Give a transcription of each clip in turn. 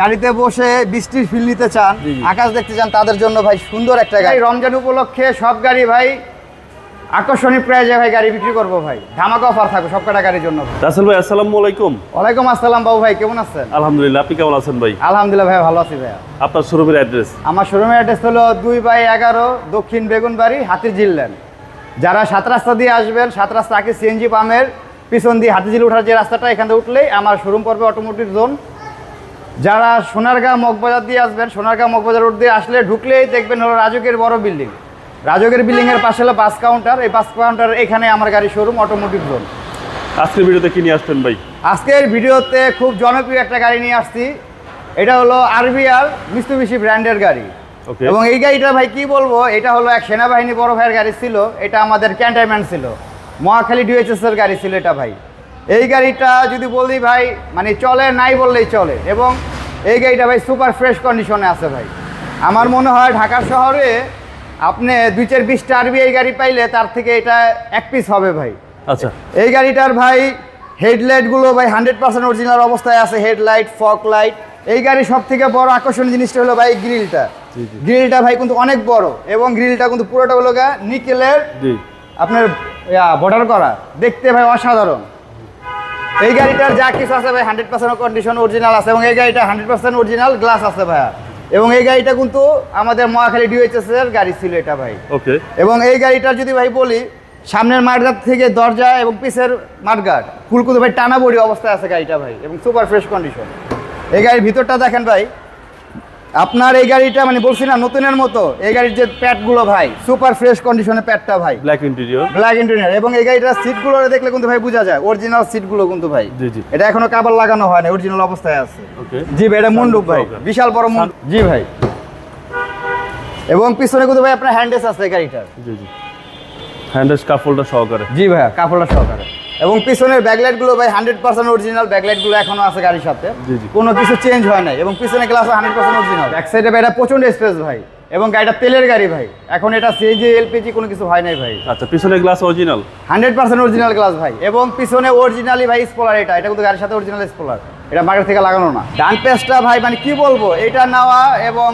গাড়িতে বসে বৃষ্টির ফিল নিতে চান। আকাশ দেখতে চান তাদের জন্য ভাই সুন্দর একটা গাড়ি। রমজান উপলক্ষে সব গাড়ি ভাই আকর্ষণীয় প্রাইজে ভাই গাড়ি বিক্রি করব ভাই। ধামাকা অফার থাকবে সব কটা গাড়ির জন্য। ভাই। রাসেল ভাই আসসালামু আলাইকুম। ওয়ালাইকুম আসসালাম বাবু ভাই কেমন আছেন? আলহামদুলিল্লাহ আপনি কেমন আছেন ভাই? আলহামদুলিল্লাহ ভাই ভালো আছি ভাইয়া। আপনার শোরুমের অ্যাড্রেস আমার শোরুমের অ্যাড্রেস হলো দুই বাই এগারো দক্ষিণ বেগুনবাড়ি হাতির জিল্লেন যারা সাত রাস্তা দিয়ে আসবেন সাত রাস্তা আগে সিএনজি পামের পিছন দিয়ে হাতিঝিল ওঠার যে রাস্তাটা এখানে উঠলেই আমার শোরুম পড়বে অটোমোটিভ জোন যারা সোনারগাঁ মগবাজার দিয়ে আসবেন সোনারগাঁ মগবাজার রোড দিয়ে আসলে ঢুকলেই দেখবেন হলো রাজকের বড় বিল্ডিং। রাজকের বিল্ডিংয়ের পাশে হলো বাস কাউন্টার এই বাস কাউন্টার এখানে আমার গাড়ি শোরুম অটোমোটিভ জোন আজকের ভিডিওতে কি নিয়ে আসবেন ভাই? আজকের ভিডিওতে খুব জনপ্রিয় একটা গাড়ি নিয়ে আসছি। এটা হলো আরবিআর মিস্তুবিশি ব্র্যান্ডের গাড়ি। ওকে এবং এই গাড়িটা ভাই কি বলব এটা হলো এক সেনাবাহিনী বড় ভাইয়ের গাড়ি ছিল এটা আমাদের ক্যান্টারম্যান ছিল। মহাখালী ডিএচএস এর গাড়ি ছিল এটা ভাই। এই গাড়িটা যদি বলি ভাই মানে চলে নাই বললেই চলে। এবং এই গাড়িটা ভাই সুপার ফ্রেশ কন্ডিশনে আছে ভাই। আমার মনে হয় ঢাকা শহরে আপনি দুই চার বিশটা আরবি এই গাড়ি পাইলে তার থেকে এটা এক পিস হবে ভাই। আচ্ছা। এই গাড়িটার ভাই হেডলাইটগুলো ভাই হান্ড্রেড পার্সেন্ট অরিজিনাল অবস্থায় আছে হেডলাইট ফক লাইট এই গাড়ির সব থেকে বড় আকর্ষণীয় জিনিসটা হলো ভাই গ্রিলটা। গ্রিলটা ভাই কিন্তু অনেক বড় এবং গ্রিলটা কিন্তু পুরোটা হলো গা নিকেলের আপনার বর্ডার করা। দেখতে ভাই অসাধারণ। এই গাড়িটার যা কিছু আছে ভাই হান্ড্রেড পার্সেন্ট কন্ডিশন অরিজিনাল আছে এবং এই গাড়িটা হান্ড্রেড পার্সেন্ট অরিজিনাল গ্লাস আছে ভাইয়া। এবং এই গাড়িটা কিন্তু আমাদের মহাখালী ডিওএইচএস এর গাড়ি ছিল এটা ভাই। ওকে এবং এই গাড়িটার যদি ভাই বলি সামনের মাঠঘাট থেকে দরজা এবং পিছের মাঠঘাট ফুলকুতো ভাই টানা বড়ি অবস্থায় আছে গাড়িটা ভাই এবং সুপার ফ্রেশ কন্ডিশন এই গাড়ির ভিতরটা দেখেন ভাই আপনার এই গাড়িটা মানে বলছি না নতুনের মতো। এই গাড়ির যে প্যাডগুলো ভাই সুপার ফ্রেশ কন্ডিশনের প্যাডটা ভাই। ব্ল্যাক ইন্টেরিয়র ব্ল্যাক ইন্টেরিয়ার এবং এই গাড়িটার সিটগুলো দেখলে কিন্তু ভাই বোঝা যায় অরিজিনাল সিটগুলো কিন্তু ভাই। জি, জি। এটা এখনও কাবার লাগানো হয় না অরিজিনাল অবস্থায় আছে। ওকে জি ভাই এটা মন্ডপ ভাই বিশাল বড় মন্ডপ জি ভাই। এবং পিছনে কিন্তু ভাই আপনার হ্যান্ডেস আছে এই গাড়িটার। জি জি। হ্যান্ডেস কাপড়টা সহকারে। জি ভাইয়া কাপড়টা সহকারে। এবং পিছনের ব্যাকলাইটগুলো ভাই হান্ড্রেড পার্সেন্ট অরিজিনাল ব্যাকলাইটগুলো এখনও আছে গাড়ির সাথে। কোনো কিছু চেঞ্জ হয় নাই এবং পিছনে glass hundred percent original back সাইডে ভাই এটা প্রচণ্ড স্পেস ভাই এবং গাড়িটা তেলের গাড়ি ভাই। এখন এটা সিএনজি এলপিজি কোনো কিছু হয় নাই ভাই। আচ্ছা পিছনে glass original hundred percent original glass ভাই এবং পিছনে অরিজিনালি ভাই স্পলার এটা। এটা কিন্তু গাড়ির সাথে অরিজিনাল স্পলার এটা মার্কেট থেকে লাগানো না। ডান পেস্টটা ভাই মানে কি বলব? এটা নেওয়া এবং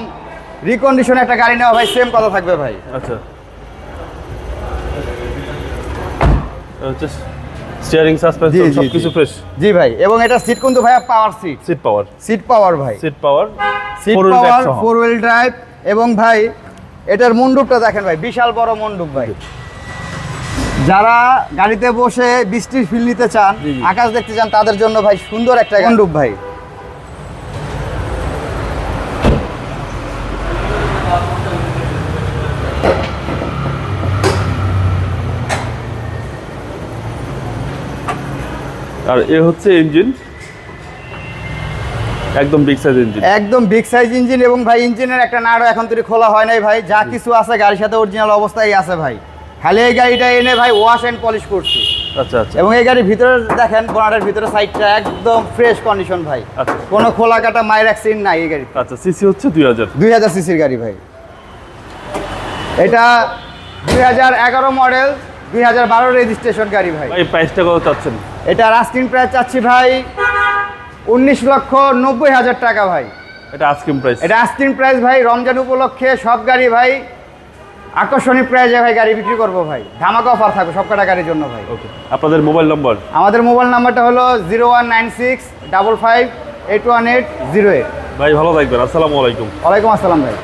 রিকন্ডিশন একটা গাড়ি নেওয়া ভাই সেম কথা থাকবে ভাই। আচ্ছা। স্টিয়ারিং সাসপেনশন সবকিছু সব কিছু ফ্রেশ জি ভাই এবং এটা সিট কিন্তু ভাই power seat seat power seat power ভাই। Seat power seat power. Four wheel drive এবং ভাই এটার মন্ডপটা দেখেন ভাই বিশাল বড় মন্ডপ ভাই। যারা গাড়িতে বসে বৃষ্টির ফিল নিতে চান। আকাশ দেখতে চান তাদের জন্য ভাই সুন্দর একটা মন্ডপ ভাই। আর এ হচ্ছে ইঞ্জিন একদম বিগ সাইজ ইঞ্জিন একদম বিগ সাইজ ইঞ্জিন এবং ভাই ইঞ্জিনের একটা নাড়ও এখন তৈরি খোলা হয় নাই ভাই। যা কিছু আছে গাড়ির সাথে অরিজিনাল অবস্থায় আছে ভাই। খালি এই গাড়িটা এনে ভাই ওয়াশ অ্যান্ড পলিশ করছি। আচ্ছা আচ্ছা। এবং এই গাড়ির ভিতরে দেখেন বোনাটের ভিতরে সাইডটা একদম ফ্রেশ কন্ডিশন ভাই। আচ্ছা। কোনো খোলা কাটা মায়ের অ্যাক্সিডেন্ট নাই এই গাড়িতে। আচ্ছা সিসি হচ্ছে দুই হাজার। দুই হাজার সিসির গাড়ি ভাই। এটা দুই হাজার এগারো মডেল দুই হাজার বারো রেজিস্ট্রেশন গাড়ি ভাই। ভাই প্রাইসটা কত চাচ্ছেন? এটা রাস্কিন প্রাইস চাচ্ছি ভাই উনিশ লক্ষ নব্বই হাজার টাকা ভাই। এটা আজকিম প্রাইস এটা আস্কিন প্রাইস ভাই রমজান উপলক্ষে সব গাড়ি ভাই আকর্ষণীয় প্রাইজে ভাই গাড়ি বিক্রি করব ভাই। ধামাকা অফার থাকবে সব কটা গাড়ির জন্য ভাই। ওকে আপনাদের মোবাইল নম্বর আমাদের মোবাইল নাম্বারটা হলো zero one nine six double five eight one eight zero eight ভাই ভালো থাকবেন। আসসালামু আলাইকুম। ওয়ালাইকুম আসসালাম ভাই।